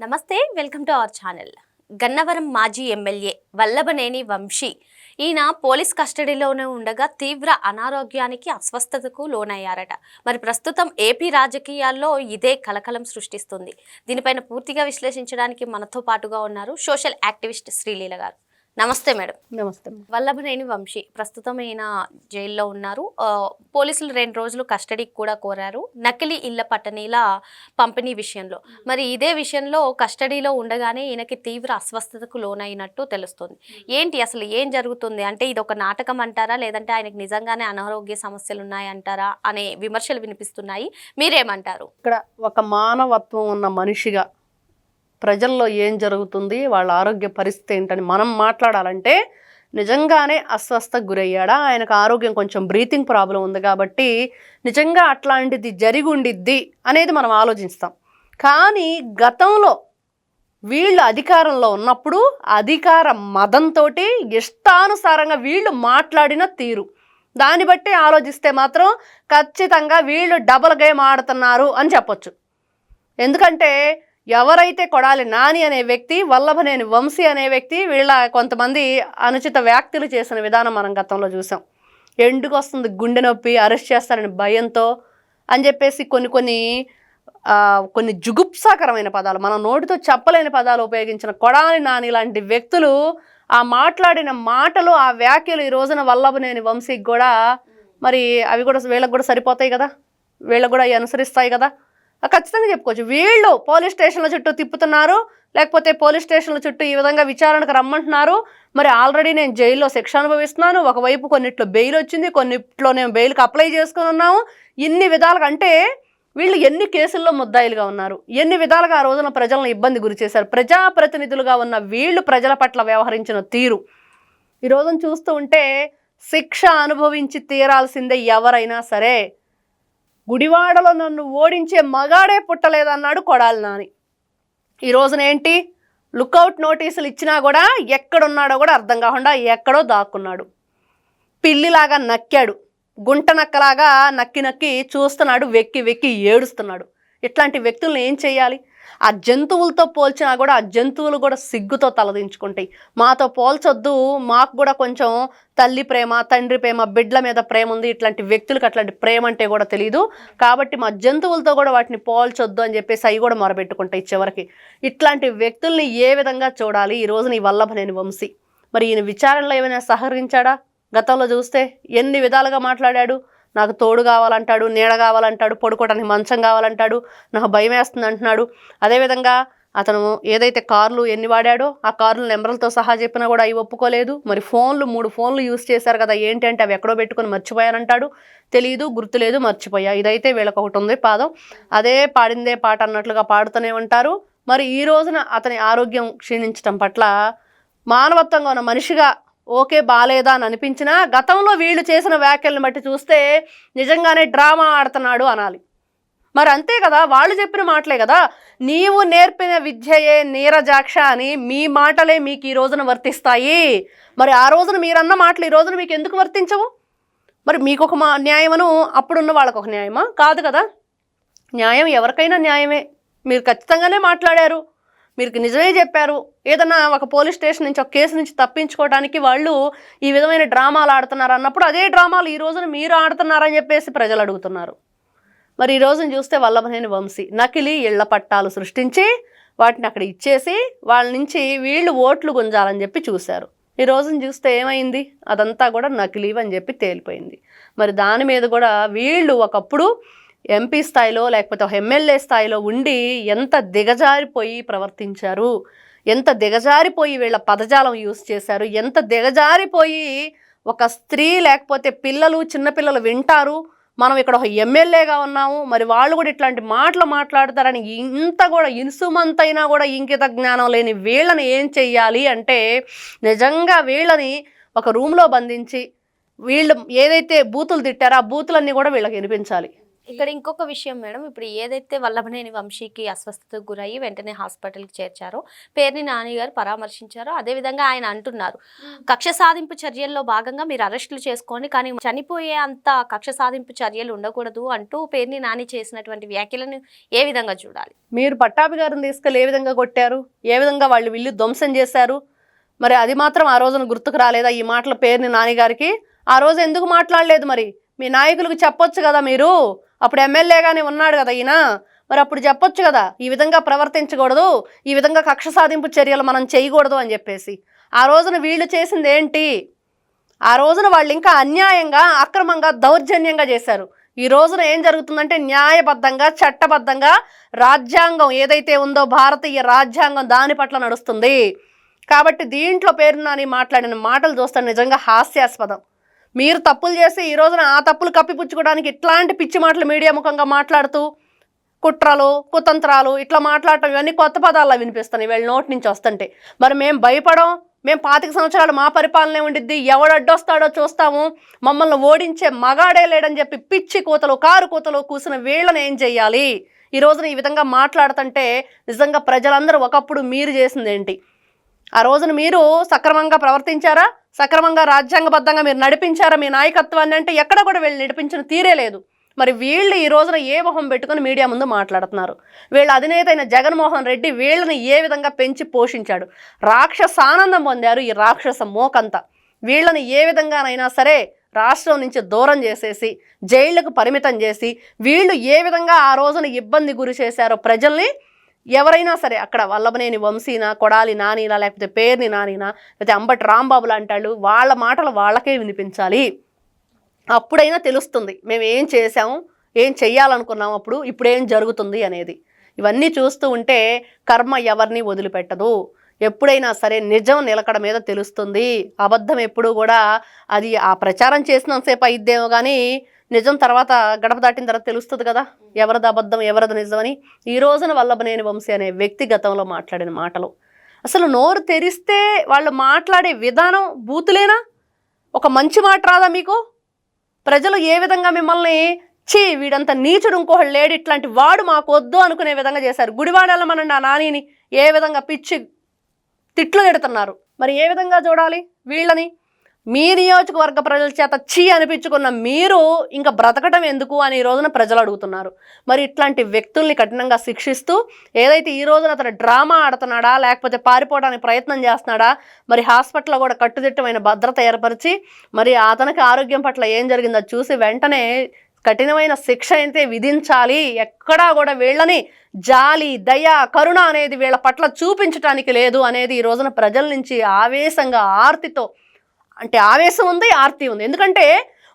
నమస్తే welcome to our channel. Gannavaram మాజీ MLA Vallabhaneni Vamsi ఈయన పోలీస్ కస్టడీలోనే ఉండగా తీవ్ర అనారోగ్యానికి అస్వస్థతకు లోనయ్యారట. మరి ప్రస్తుతం ఏపీ రాజకీయాల్లో ఇదే కలకలం సృష్టిస్తుంది. దీనిపైన పూర్తిగా విశ్లేషించడానికి మనతో పాటుగా ఉన్నారు సోషల్ యాక్టివిస్ట్ శ్రీలీల గారు. నమస్తే మేడం. నమస్తే. వల్లభనేని వంశీ ప్రస్తుతం ఈయన జైల్లో ఉన్నారు. పోలీసులు రెండు రోజులు కస్టడీకి కూడా కోరారు. నకిలీ ఇళ్ళ పట్టణీల పంపిణీ విషయంలో. మరి ఇదే విషయంలో కస్టడీలో ఉండగానే ఈయనకి తీవ్ర అస్వస్థతకు లోనైనట్టు తెలుస్తుంది. ఏంటి అసలు ఏం జరుగుతుంది? అంటే ఇది ఒక నాటకం అంటారా? లేదంటే ఆయనకి నిజంగానే అనారోగ్య సమస్యలు ఉన్నాయంటారా? అనే విమర్శలు వినిపిస్తున్నాయి. మీరేమంటారు? ఇక్కడ ఒక మానవత్వం ఉన్న మనిషిగా ప్రజల్లో ఏం జరుగుతుంది వాళ్ళ ఆరోగ్య పరిస్థితి ఏంటని మనం మాట్లాడాలంటే నిజంగానే అస్వస్థకు గురయ్యాడా? ఆయనకు ఆరోగ్యం కొంచెం బ్రీతింగ్ ప్రాబ్లం ఉంది కాబట్టి నిజంగా అట్లాంటిది జరిగి ఉండిద్ది అనేది మనం ఆలోచిస్తాం. కానీ గతంలో వీళ్ళు అధికారంలో ఉన్నప్పుడు అధికార మదంతో ఇష్టానుసారంగా వీళ్ళు మాట్లాడిన తీరు. దాన్ని బట్టి ఆలోచిస్తే మాత్రం ఖచ్చితంగా వీళ్ళు డబుల్ గేమ్ ఆడుతున్నారు అని చెప్పొచ్చు. ఎందుకంటే ఎవరైతే కొడాలి నాని అనే వ్యక్తి వల్లభనేని వంశీ అనే వ్యక్తి వీళ్ళ కొంతమంది అనుచిత వ్యాఖ్యలు చేసిన విధానం మనం గతంలో చూసాం. ఎందుకు వస్తుంది గుండె నొప్పి అరెస్ట్ చేస్తారని భయంతో అని చెప్పేసి కొన్ని కొన్ని కొన్ని జుగుప్సాకరమైన పదాలు మన నోటితో చెప్పలేని పదాలు ఉపయోగించిన కొడాలి నాని లాంటి వ్యక్తులు ఆ మాట్లాడిన మాటలు ఆ వ్యాఖ్యలు ఈ రోజున వల్లభనేని వంశీకి కూడా మరి అవి కూడా వీళ్ళకి కూడా సరిపోతాయి కదా? వీళ్ళకి కూడా అవి అనుసరిస్తాయి కదా? ఖచ్చితంగా చెప్పుకోవచ్చు. వీళ్ళు పోలీస్ స్టేషన్ల చుట్టూ తిప్పుతున్నారు లేకపోతే పోలీస్ స్టేషన్ల చుట్టూ ఈ విధంగా విచారణకు రమ్మంటున్నారు. మరి ఆల్రెడీ నేను జైల్లో శిక్ష అనుభవిస్తున్నాను. ఒకవైపు కొన్నిట్లో బెయిల్ వచ్చింది కొన్నిట్లో నేను బెయిల్కి అప్లై చేసుకుని ఉన్నాము ఇన్ని విధాలుగా అంటే వీళ్ళు ఎన్ని కేసుల్లో ముద్దాయిలుగా ఉన్నారు? ఎన్ని విధాలుగా ఆ రోజున ప్రజలను ఇబ్బంది గురి చేశారు? ప్రజాప్రతినిధులుగా ఉన్న వీళ్ళు ప్రజల పట్ల వ్యవహరించిన తీరు. ఈ రోజున చూస్తూ ఉంటే శిక్ష అనుభవించి తీరాల్సిందే ఎవరైనా సరే. గుడివాడలో నన్ను ఓడించే మగాడే పుట్టలేదన్నాడు కొడాలి నాని. ఈ రోజున లుకౌట్ నోటీసులు ఇచ్చినా కూడా ఎక్కడున్నాడో కూడా అర్థం కాకుండా ఎక్కడో దాక్కున్నాడు. పిల్లిలాగా నక్కాడు. గుంట నక్కలాగా నక్కి నక్కి చూస్తున్నాడు వెక్కి వెక్కి ఏడుస్తున్నాడు. ఇట్లాంటి వ్యక్తులను ఏం చేయాలి? ఆ జంతువులతో పోల్చినా కూడా ఆ జంతువులు కూడా సిగ్గుతో తలదించుకుంటాయి మాతో పోల్చొద్దు మాకు కూడా కొంచెం తల్లి ప్రేమ తండ్రి ప్రేమ బిడ్డల మీద ప్రేమ ఉంది. ఇట్లాంటి వ్యక్తులకు అట్లాంటి ప్రేమ అంటే కూడా తెలియదు కాబట్టి మా జంతువులతో కూడా వాటిని పోల్చొద్దు అని చెప్పేసి అవి కూడా మొరబెట్టుకుంటాయి చివరికి. ఇట్లాంటి వ్యక్తుల్ని ఏ విధంగా చూడాలి? ఈ రోజున ఈ వల్లభనేని వంశీ. మరి ఈయన విచారణలో ఏమైనా సహకరించాడా? గతంలో చూస్తే ఎన్ని విధాలుగా మాట్లాడాడు? నాకు తోడు కావాలంటాడు నీడ కావాలంటాడు పడుకోవడానికి మంచం కావాలంటాడు నాకు భయం వేస్తుంది అంటున్నాడు. అదేవిధంగా అతను ఏదైతే కార్లు ఎన్ని వాడాడో ఆ కార్లు నెంబర్లతో సహా చెప్పినా కూడా అవి ఒప్పుకోలేదు. మరి ఫోన్లు మూడు ఫోన్లు యూస్ చేశారు కదా ఏంటి అంటే అవి ఎక్కడో పెట్టుకొని మర్చిపోయానంటాడు. తెలియదు గుర్తులేదు మర్చిపోయా. ఇదైతే వీళ్ళకి ఒకటి ఉంది పాదం. అదే పాడిందే పాట అన్నట్లుగా పాడుతూనే ఉంటారు. మరి ఈ రోజున అతని ఆరోగ్యం క్షీణించడం పట్ల మానవత్వంగా ఉన్న మనిషిగా ఓకే బాలేదా అని అనిపించినా గతంలో వీళ్ళు చేసిన వ్యాఖ్యలను బట్టి చూస్తే నిజంగానే డ్రామా ఆడుతున్నాడు అనాలి. మరి అంతే కదా వాళ్ళు చెప్పిన మాటలే కదా నీవు నేర్పిన విద్యయే నీరజాక్ష అని మీ మాటలే మీకు ఈ రోజున వర్తిస్తాయి. మరి ఆ రోజున మీరన్న మాటలు ఈ రోజున మీకు ఎందుకు వర్తించవు? మరి మీకు ఒక మా న్యాయమను అప్పుడున్న వాళ్ళకు ఒక న్యాయమా? కాదు కదా. న్యాయం ఎవరికైనా న్యాయమే. మీరు ఖచ్చితంగానే మాట్లాడారు. మీరు నిజమే చెప్పారు. ఏదన్నా ఒక పోలీస్ స్టేషన్ నుంచి ఒక కేసు నుంచి తప్పించుకోవడానికి వాళ్ళు ఈ విధమైన డ్రామాలు ఆడుతున్నారు అన్నప్పుడు అదే డ్రామాలు ఈ రోజున మీరు ఆడుతున్నారని చెప్పేసి ప్రజలు అడుగుతున్నారు. మరి ఈ రోజున చూస్తే వల్లభనేని వంశీ నకిలీ ఇళ్ళ పట్టాలు సృష్టించి వాటిని అక్కడ ఇచ్చేసి వాళ్ళ నుంచి వీళ్ళు ఓట్లు గుంజాలని చెప్పి చూశారు. ఈ రోజున చూస్తే ఏమైంది? అదంతా కూడా నకిలీవని చెప్పి తేలిపోయింది. మరి దాని మీద కూడా వీళ్ళు ఒకప్పుడు ఎంపీ స్థాయిలో లేకపోతే ఒక ఎమ్మెల్యే స్థాయిలో ఉండి ఎంత దిగజారిపోయి ప్రవర్తించారు? ఎంత దిగజారిపోయి వీళ్ళ పదజాలం యూస్ చేశారు? ఎంత దిగజారిపోయి ఒక స్త్రీ లేకపోతే పిల్లలు చిన్నపిల్లలు వింటారు? మనం ఇక్కడ ఒక ఎమ్మెల్యేగా ఉన్నాము మరి వాళ్ళు కూడా ఇట్లాంటి మాటలు మాట్లాడతారని ఇంత కూడా ఇన్సుమంతైనా కూడా ఇంకిత జ్ఞానం లేని వీళ్ళని ఏం చెయ్యాలి అంటే నిజంగా వీళ్ళని ఒక రూమ్లో బంధించి వీళ్ళు ఏదైతే బూతులు తిట్టారో ఆ బూతులన్నీ కూడా వీళ్ళకి వినిపించాలి. ఇక్కడ ఇంకొక విషయం మేడం ఇప్పుడు ఏదైతే వల్లభనేని వంశీకి అస్వస్థతకు గురయ్యి వెంటనే హాస్పిటల్కి చేర్చారో పేర్ని నాని గారు పరామర్శించారో అదేవిధంగా ఆయన అంటున్నారు. కక్ష సాధింపు చర్యల్లో భాగంగా మీరు అరెస్టులు చేసుకోండి కానీ చనిపోయే అంత కక్ష సాధింపు చర్యలు ఉండకూడదు అంటూ పేర్ని నాని చేసినటువంటి వ్యాఖ్యలను ఏ విధంగా చూడాలి? మీరు పట్టాభి గారిని తీసుకెళ్ళి ఏ విధంగా కొట్టారు? ఏ విధంగా వాళ్ళు ఇల్లు ధ్వంసం చేశారు? మరి అది మాత్రం ఆ రోజున గుర్తుకు రాలేదా? ఈ మాటల పేరుని నాన్నగారికి ఆ రోజు ఎందుకు మాట్లాడలేదు మరి? మీ నాయకులకు చెప్పొచ్చు కదా మీరు? అప్పుడు ఎమ్మెల్యేగానే ఉన్నాడు కదా ఈయన. మరి అప్పుడు చెప్పొచ్చు కదా ఈ విధంగా ప్రవర్తించకూడదు ఈ విధంగా కక్ష సాధింపు చర్యలు మనం చేయకూడదు అని చెప్పేసి. ఆ రోజున వీళ్ళు చేసింది ఏంటి ఆ రోజున వాళ్ళు ఇంకా అన్యాయంగా అక్రమంగా దౌర్జన్యంగా చేశారు. ఈ రోజున ఏం జరుగుతుందంటే న్యాయబద్ధంగా చట్టబద్ధంగా రాజ్యాంగం ఏదైతే ఉందో భారతీయ రాజ్యాంగం దాని పట్ల నడుస్తుంది. కాబట్టి దీంట్లో పేరు నాని మాట్లాడిన మాటలు చూస్తే నిజంగా హాస్యాస్పదం. మీరు తప్పులు చేసి ఈ రోజున ఆ తప్పులు కప్పిపుచ్చుకోవడానికి ఇట్లాంటి పిచ్చి మాటలు మీడియా ముఖంగా మాట్లాడుతూ కుట్రలు కుతంత్రాలు ఇట్లా మాట్లాడటం ఇవన్నీ కొత్త పదాల్లో వినిపిస్తున్నాయి. వీళ్ళ నోటి నుంచి వస్తుంటే. మరి మేము భయపడం మేము పాతిక సంవత్సరాలు మా పరిపాలనే ఉండిద్ది. ఎవడు అడ్డొస్తాడో చూస్తాము. మమ్మల్ని ఓడించే మగాడే లేడని చెప్పి పిచ్చి కూతలు కారు కూతలు కూసిన వీళ్ళని ఏం చెయ్యాలి? ఈ రోజున ఈ విధంగా మాట్లాడుతుంటే నిజంగా ప్రజలందరూ ఒకప్పుడు మీరు చేసింది ఏంటి ఆ రోజున మీరు సక్రమంగా ప్రవర్తించారా? సక్రమంగా రాజ్యాంగబద్ధంగా మీరు నడిపించారా మీ నాయకత్వాన్ని అంటే ఎక్కడ కూడా వీళ్ళు నడిపించిన తీరే లేదు. మరి వీళ్ళు ఈ రోజున ఏ మొహం పెట్టుకుని మీడియా ముందు మాట్లాడుతున్నారు? వీళ్ళ అధినేత అయిన జగన్మోహన్ రెడ్డి వీళ్ళని ఏ విధంగా పెంచి పోషించాడు? రాక్షసానందం పొందారు ఈ రాక్షస మోకంతా. వీళ్ళని ఏ విధంగానైనా సరే రాష్ట్రం నుంచి దూరం చేసేసి జైళ్ళకు పరిమితం చేసి వీళ్ళు ఏ విధంగా ఆ రోజున ఇబ్బంది గురి చేశారో ప్రజల్ని ఎవరైనా సరే అక్కడ వల్లభనేని వంశీనా కొడాలి నానినా లేకపోతే పేర్ని నానినా లేకపోతే అంబటి రాంబాబు లాంటాళ్ళు వాళ్ళ మాటలు వాళ్ళకే వినిపించాలి. అప్పుడైనా తెలుస్తుంది మేము ఏం చేసాము ఏం చెయ్యాలనుకున్నాం అప్పుడు ఇప్పుడు ఏం జరుగుతుంది అనేది. ఇవన్నీ చూస్తూ ఉంటే కర్మ ఎవరిని వదిలిపెట్టదు. ఎప్పుడైనా సరే నిజం నిలకడ మీద తెలుస్తుంది. అబద్ధం ఎప్పుడు కూడా అది ఆ ప్రచారం చేసినంతసేపు అయిద్దేమో కానీ నిజం తర్వాత గడప దాటిన తర్వాత తెలుస్తుంది కదా. ఎవరిది అబద్ధం ఎవరిది నిజం అని ఈ రోజున వల్లభనేని వంశీ అనే వ్యక్తి గతంలో మాట్లాడిన మాటలు. అసలు నోరు తెరిస్తే వాళ్ళు మాట్లాడే విధానం బూతులేనా? ఒక మంచి మాట రాదా మీకు? ప్రజలు ఏ విధంగా మిమ్మల్ని చీ వీడంత నీచుడు ఇంకోహడు లేడు ఇట్లాంటి వాడు మాకు వద్దు అనుకునే విధంగా చేశారు. గుడివాడల మన నా నానిని ఏ విధంగా పిచ్చి తిట్లు తిడుతున్నారు. మరి ఏ విధంగా చూడాలి వీళ్ళని? మీ నియోజకవర్గ ప్రజల చేత చీ అనిపించుకున్న మీరు ఇంకా బ్రతకటం ఎందుకు అని ఈ రోజున ప్రజలు అడుగుతున్నారు. మరి ఇట్లాంటి వ్యక్తుల్ని కఠినంగా శిక్షిస్తూ ఏదైతే ఈ రోజున అతను డ్రామా ఆడుతున్నాడా లేకపోతే పారిపోవడానికి ప్రయత్నం చేస్తున్నాడా మరి హాస్పిటల్లో కూడా కట్టుదిట్టమైన భద్రత ఏర్పరిచి మరి అతనికి ఆరోగ్యం పట్ల ఏం జరిగిందో చూసి వెంటనే కఠినమైన శిక్ష అయితే విధించాలి. ఎక్కడా కూడా వీళ్ళని జాలి దయ కరుణ అనేది వీళ్ళ పట్ల చూపించటానికి లేదు అనేది ఈ రోజున ప్రజల నుంచి ఆవేశంగా ఆర్తితో అంటే ఆవేశం ఉంది ఆర్తి ఉంది. ఎందుకంటే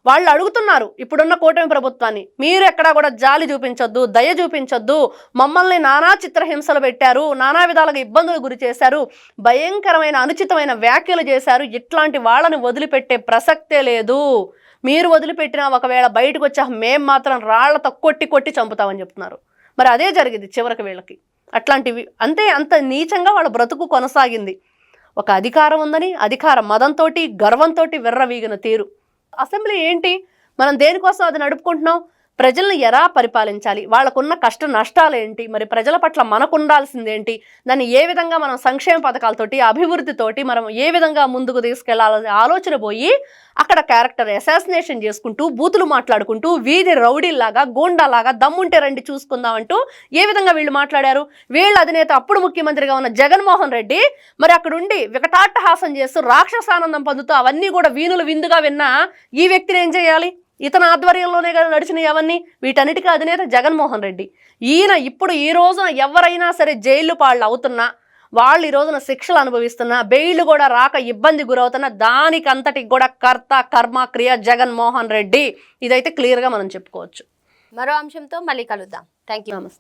వాళ్ళు అడుగుతున్నారు ఇప్పుడున్న కూటమి ప్రభుత్వాన్ని మీరు ఎక్కడా కూడా జాలి చూపించొద్దు దయ చూపించొద్దు మమ్మల్ని నానా చిత్రహింసలు పెట్టారు నానా విధాలుగా ఇబ్బందులు గురి చేశారు భయంకరమైన అనుచితమైన వ్యాఖ్యలు చేశారు ఇట్లాంటి వాళ్ళని వదిలిపెట్టే ప్రసక్తే లేదు. మీరు వదిలిపెట్టినా ఒకవేళ బయటకు వచ్చా మేం మాత్రం రాళ్ళతో కొట్టి కొట్టి చంపుతామని చెప్తున్నారు. మరి అదే జరిగింది చివరికి వీళ్ళకి. అట్లాంటివి అంతే అంత నీచంగా వాళ్ళ బ్రతుకు కొనసాగింది. ఒక అధికారం ఉందని అధికార మదంతో గర్వంతో విర్రవీగిన తీరు. అసెంబ్లీ ఏంటి? మనం దేనికోసం అది నడుపుకుంటున్నాం? ప్రజల్ని ఎలా పరిపాలించాలి? వాళ్ళకున్న కష్ట నష్టాలు ఏంటి? మరి ప్రజల పట్ల మనకు ఉండాల్సిందేంటి దాన్ని ఏ విధంగా మనం సంక్షేమ పథకాలతోటి అభివృద్ధితోటి మనం ఏ విధంగా ముందుకు తీసుకెళ్ళాలని ఆలోచన పోయి అక్కడ క్యారెక్టర్ అసాసినేషన్ చేసుకుంటూ బూతులు మాట్లాడుకుంటూ వీధి రౌడీల్లాగా గోండాలాగా దమ్ముంటే రండి చూసుకుందామంటూ ఏ విధంగా వీళ్ళు మాట్లాడారు? వీళ్ళ అధినేత అప్పుడు ముఖ్యమంత్రిగా ఉన్న జగన్మోహన్ రెడ్డి మరి అక్కడుండి వికటాట్టహాసం చేస్తూ రాక్షసానందం పొందుతూ అవన్నీ కూడా వీణులు విందుగా విన్నా ఈ వ్యక్తిని ఏం చేయాలి? ఇతని ఆధ్వర్యంలోనే కదా నడిచినాయి అవన్నీ. వీటన్నిటికీ అధినేత జగన్మోహన్ రెడ్డి. ఈయన ఇప్పుడు ఈ రోజున ఎవరైనా సరే జైలు పాళ్ళు అవుతున్నా వాళ్ళు ఈ రోజున శిక్షలు అనుభవిస్తున్నా బెయిల్ కూడా రాక ఇబ్బంది గురవుతున్న దానికంతటికి కూడా కర్త కర్మ క్రియ జగన్మోహన్ రెడ్డి. ఇదైతే క్లియర్గా మనం చెప్పుకోవచ్చు. మరో అంశంతో మళ్ళీ కలుద్దాం. థ్యాంక్ యూ నమస్తే.